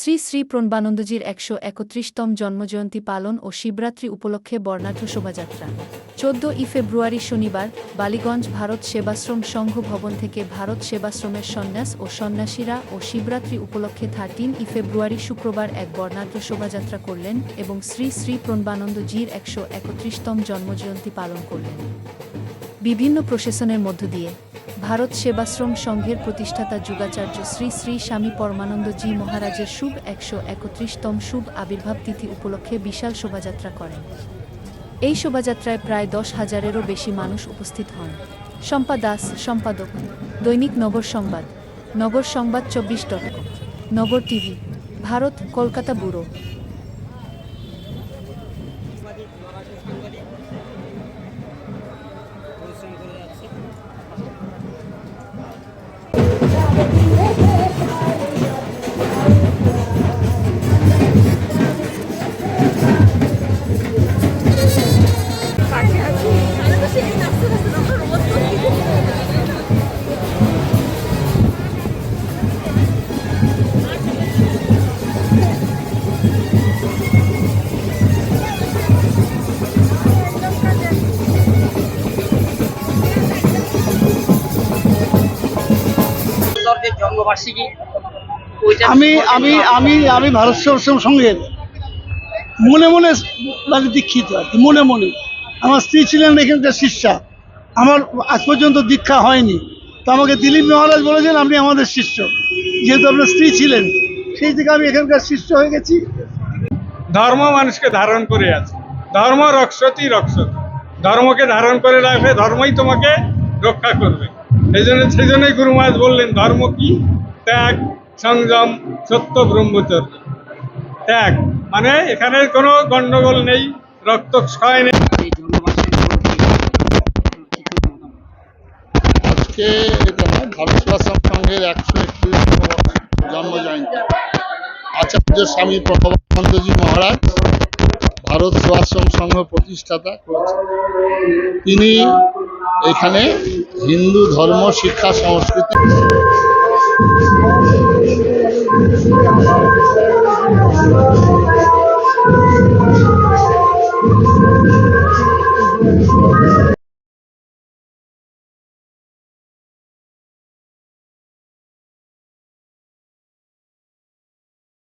শ্রী শ্রী প্রণবানন্দজির একশো একত্রিশতম জন্মজয়ন্তী পালন ও শিবরাত্রি উপলক্ষে বর্ণাঢ্য শোভাযাত্রা। চোদ্দ ই ফেব্রুয়ারি শনিবার বালিগঞ্জ ভারত সেবাশ্রম সংঘ ভবন থেকে ভারত সেবাশ্রমের সন্ন্যাস ও সন্ন্যাসীরা ও শিবরাত্রি উপলক্ষে থার্টিন ই ফেব্রুয়ারি শুক্রবার এক বর্ণাঢ্য শোভাযাত্রা করলেন এবং শ্রী শ্রী প্রণবানন্দজির একশো একত্রিশতম জন্মজয়ন্তী পালন করলেন। বিভিন্ন প্রশাসনের মধ্য দিয়ে ভারত সেবাশ্রম সংঘের প্রতিষ্ঠাতা যুগাচার্য শ্রী শ্রী স্বামী পরমানন্দজি মহারাজের শুভ একশো একত্রিশতম শুভ আবির্ভাব তিথি উপলক্ষে বিশাল শোভাযাত্রা করেন। এই শোভাযাত্রায় প্রায় দশ হাজারেরও বেশি মানুষ উপস্থিত হন। শম্পা দাস, সম্পাদক, দৈনিক নগর সংবাদ নগর সংবাদ চব্বিশ dot Nagar TV, Bharat Kolkata bureau. জন্মবার্ষিকী আমি আমি আমি আমি ভারত সেবাশ্রম সংঘের মনে মনে মানে দীক্ষিত আর কি মনে মনে। আমার স্ত্রী ছিলেন এখানকার শিষ্যা। আমার আজ পর্যন্ত দীক্ষা হয়নি। তো আমাকে দিলীপ মহারাজ বলেছেন আপনি আমাদের শিষ্য। যেহেতু আপনার স্ত্রী ছিলেন সেই থেকে আমি এখানকার শিষ্য হয়ে গেছি। ধর্ম মানুষকে ধারণ করে আছে। ধর্ম রক্ষতি রক্ষতি। ধর্মকে ধারণ করে রাখলে ধর্মই তোমাকে রক্ষা করবে। এই জন্য সেই জন্যই গুরু মহারাজ বললেন ধর্ম কি? ত্যাগ সংযম সত্য ব্রহ্মচর্য। ত্যাগ মানে এখানে কোনো গন্ডগোল নেই রক্তক্ষয় নেই। এই জন্মবার্ষিকী উপলক্ষে কি করতে মতামত? আজকে ভারত সেবাশ্রম সংঘের একশো একত্রিশ জন্ম জয়ন্তী। আচার্য স্বামী প্রভবানন্দজি মহারাজ ভারত সেবাশ্রম সংঘ প্রতিষ্ঠাতা করেছেন। তিনি এখানে হিন্দু ধর্ম শিক্ষা সংস্কৃতি